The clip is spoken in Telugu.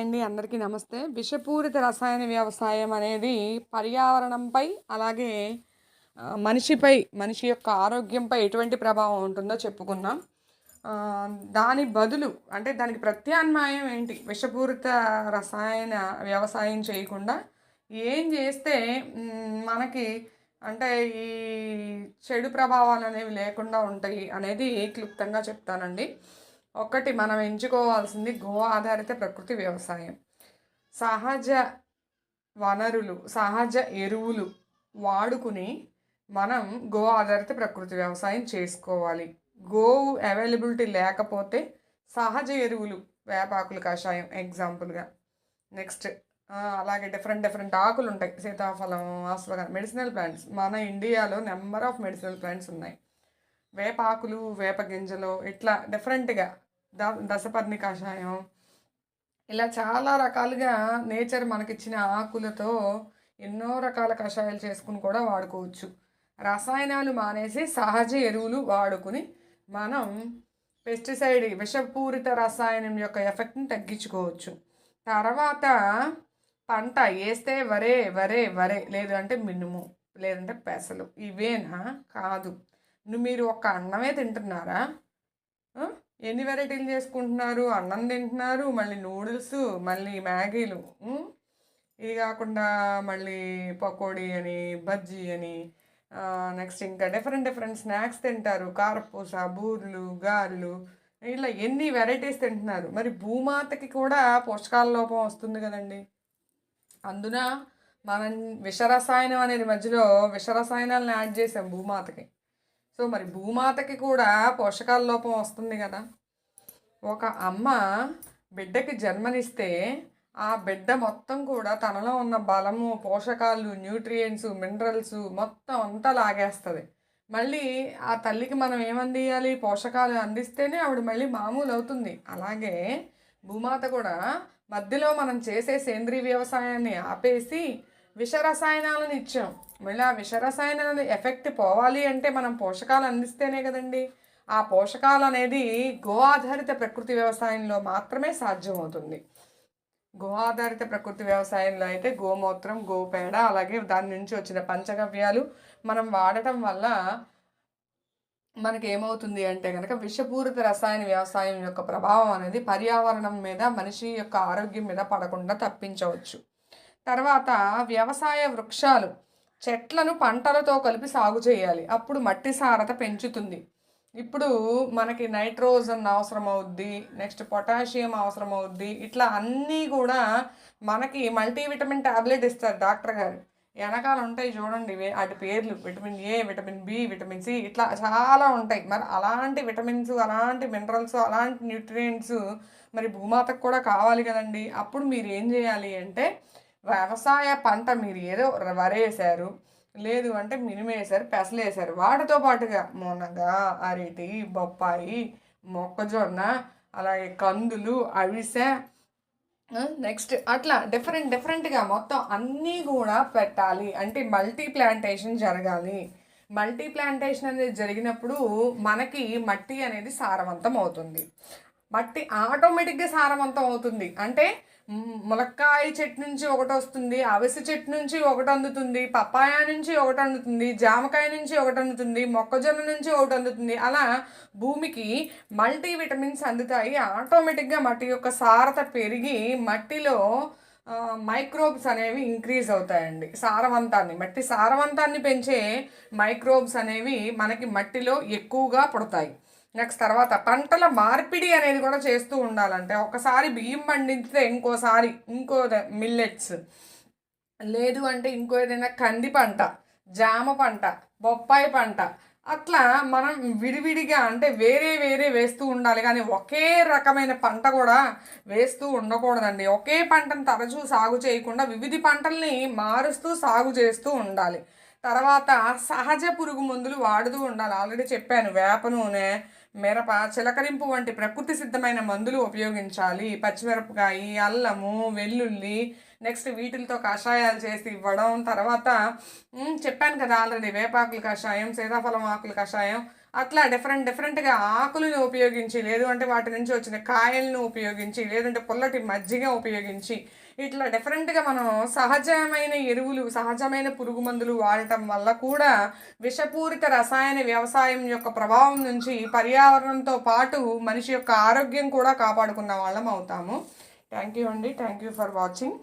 హాయ్ అండి. అందరికీ నమస్తే. విషపూరిత రసాయన వ్యవసాయం అనేది పర్యావరణంపై అలాగే మనిషిపై మనిషి యొక్క ఆరోగ్యంపై ఎటువంటి ప్రభావం ఉంటుందో చెప్పుకున్నాం దాని బదులు అంటే దానికి ప్రత్యామ్నాయం ఏంటి? విషపూరిత రసాయన వ్యవసాయం చేయకుండా ఏం చేస్తే మనకి అంటే ఈ చెడు ప్రభావాలు అనేవి లేకుండా ఉంటాయి అనేది క్లుప్తంగా చెప్తానండి. ఒకటి మనం ఎంచుకోవాల్సింది గో ఆధారిత ప్రకృతి వ్యవసాయం. సహజ వనరులు సహజ ఎరువులు వాడుకుని మనం గో ఆధారిత ప్రకృతి వ్యవసాయం చేసుకోవాలి. గోవు అవైలబిలిటీ లేకపోతే సహజ ఎరువులు వేపాకులు కషాయం ఎగ్జాంపుల్గా నెక్స్ట్ అలాగే డిఫరెంట్ డిఫరెంట్ ఆకులు ఉంటాయి సీతాఫలం అశ్వగ మెడిసినల్ ప్లాంట్స్ మన ఇండియాలో నెంబర్ ఆఫ్ మెడిసినల్ ప్లాంట్స్ ఉన్నాయి. వేపాకులు వేప గింజలు ఇట్లా డిఫరెంట్గా ద దశపర్ణి కషాయం. ఇలా చాలా రకాలుగా నేచర్ మనకిచ్చిన ఆకులతో ఎన్నో రకాల కషాయాలు చేసుకుని కూడా వాడుకోవచ్చు. రసాయనాలు మానేసి సహజ ఎరువులు వాడుకుని మనం పెస్టిసైడ్ విషపూరిత రసాయనం యొక్క ఎఫెక్ట్ని తగ్గించుకోవచ్చు. తర్వాత పంట వేస్తే వరే వరే వరే లేదు అంటే మినుము లేదంటే పెసలు. ఇవేనా? కాదు. మీరు ఒక అన్నమే తింటున్నారా? ఎన్ని వెరైటీలు చేసుకుంటున్నారు? అన్నం తింటున్నారు మళ్ళీ నూడిల్స్ మళ్ళీ మ్యాగీలు ఇది కాకుండా మళ్ళీ పకోడీ అని బజ్జీ అని నెక్స్ట్ ఇంకా డిఫరెంట్ డిఫరెంట్ స్నాక్స్ తింటారు. కారపూస బూర్లు గారెలు ఇలా ఎన్ని వెరైటీస్ తింటున్నారు? మరి భూమాతకి కూడా పోషకాల లోపం వస్తుంది కదండి. అందున మనం విషరసాయనం అనేది మధ్యలో విషరసాయనాలను యాడ్ చేసాం భూమాతకి. సో మరి భూమాతకి కూడా పోషకాల లోపం వస్తుంది కదా. ఒక అమ్మ బిడ్డకి జన్మనిస్తే ఆ బిడ్డ మొత్తం కూడా తనలో ఉన్న బలము పోషకాలు న్యూట్రియంట్స్ మినరల్స్ మొత్తం అంతా లాగేస్తుంది. మళ్ళీ ఆ తల్లికి మనం ఏమందియాలి పోషకాలు అందిస్తేనే ఆవిడ మళ్ళీ మామూలు అవుతుంది. అలాగే భూమాత కూడా మధ్యలో మనం చేసే సేంద్రీయ వ్యవసాయాన్ని ఆపేసి విషరసాయనాలను ఇచ్చాం. మళ్ళీ ఆ విషరసాయనాల ఎఫెక్ట్ పోవాలి అంటే మనం పోషకాలు అందిస్తేనే కదండి. ఆ పోషకాలు అనేది గో ఆధారిత ప్రకృతి వ్యవసాయంలో మాత్రమే సాధ్యమవుతుంది. గో ఆధారిత ప్రకృతి వ్యవసాయంలో అయితే గోమూత్రం గోపేడ అలాగే దాని నుంచి వచ్చిన పంచగవ్యాలు మనం వాడటం వల్ల మనకి ఏమవుతుంది అంటే కనుక విషపూరిత రసాయన వ్యవసాయం యొక్క ప్రభావం అనేది పర్యావరణం మీద మనిషి యొక్క ఆరోగ్యం మీద పడకుండా తప్పించవచ్చు. తర్వాత వ్యవసాయ వృక్షాలు చెట్లను పంటలతో కలిపి సాగు చేయాలి. అప్పుడు మట్టి సారత పెంచుతుంది. ఇప్పుడు మనకి నైట్రోజన్ అవసరం అవుద్ది నెక్స్ట్ పొటాషియం అవసరం అవుద్ది ఇట్లా అన్నీ కూడా మనకి మల్టీవిటమిన్ ట్యాబ్లెట్ ఇస్తారు డాక్టర్ గారు. వెనకాల ఉంటాయి చూడండి వాటి పేర్లు. Vitamin A vitamin B vitamin C ఇట్లా చాలా ఉంటాయి. మరి అలాంటి విటమిన్స్ అలాంటి మినరల్స్ అలాంటి న్యూట్రియంట్స్ మరి భూమాతకు కూడా కావాలి కదండి. అప్పుడు మీరు ఏం చేయాలి అంటే వ్యవసాయ పంట మీరు ఏదో వరేసారు లేదు అంటే మినిమేసారు పెసలు వాటితో పాటుగా మునగ అరటి బొప్పాయి మొక్కజొన్న అలాగే కందులు అవిసె నెక్స్ట్ అట్లా డిఫరెంట్ డిఫరెంట్గా మొత్తం అన్నీ కూడా పెట్టాలి. అంటే మల్టీ ప్లాంటేషన్ జరగాలి. మల్టీ ప్లాంటేషన్ అనేది జరిగినప్పుడు మనకి మట్టి అనేది సారవంతం అవుతుంది. మట్టి ఆటోమేటిక్గా సారవంతం అవుతుంది. అంటే ములక్కాయ చెట్టు నుంచి ఒకటి వస్తుంది అవిసె చెట్టు నుంచి ఒకటి అందుతుంది పప్పాయ నుంచి ఒకటి అందుతుంది జామకాయ నుంచి ఒకటి అందుతుంది మొక్కజొన్న నుంచి ఒకటి అందుతుంది. అలా భూమికి మల్టీ విటమిన్స్ అందుతాయి. ఆటోమేటిక్గా మట్టి యొక్క సారత పెరిగి మట్టిలో మైక్రోబ్స్ అనేవి ఇంక్రీజ్ అవుతాయండి. సారవంతాన్ని మట్టి సారవంతాన్ని పెంచే మైక్రోబ్స్ అనేవి మనకి మట్టిలో ఎక్కువగా పుడతాయి. నెక్స్ట్ తర్వాత పంటల మార్పిడి అనేది కూడా చేస్తూ ఉండాలంటే ఒకసారి బియ్యం పండిస్తే ఇంకోసారి ఇంకో మిల్లెట్స్. లేదు అంటే ఇంకో ఏదైనా కంది పంట జామ పంట బొప్పాయి పంట అట్లా మనం విడివిడిగా అంటే వేరే వేరే వేస్తూ ఉండాలి. కానీ ఒకే రకమైన పంట కూడా వేస్తూ ఉండకూడదండి. ఒకే పంటను తరచూ సాగు చేయకుండా వివిధ పంటల్ని మారుస్తూ సాగు చేస్తూ ఉండాలి. తర్వాత సహజ పురుగు మందులు వాడుతూ ఉండాలి. ఆల్రెడీ చెప్పాను వేప నూనె మిరప చిలకరింపు వంటి ప్రకృతి సిద్ధమైన మందులు ఉపయోగించాలి. పచ్చిమిరపకాయ అల్లము వెల్లుల్లి నెక్స్ట్ వీటితో కషాయాలు చేసి ఇవ్వడం తర్వాత చెప్పాను కదా ఆల్రెడీ వేపాకుల కషాయం సీతాఫలం ఆకుల కషాయం అట్లా డిఫరెంట్ డిఫరెంట్గా ఆకులను ఉపయోగించి లేదు అంటే వాటి నుంచి వచ్చిన కాయలను ఉపయోగించి లేదంటే పుల్లటి మజ్జిగ ఉపయోగించి ఇట్లా డిఫరెంట్గా మనం సహజమైన ఎరువులు సహజమైన పురుగు మందులు వాడటం వల్ల కూడా విషపూరిత రసాయన వ్యవసాయం యొక్క ప్రభావం నుంచి పర్యావరణంతో పాటు మనిషి యొక్క ఆరోగ్యం కూడా కాపాడుకున్న వాళ్ళం అవుతాము. థ్యాంక్ యూ అండి. Thank you for watching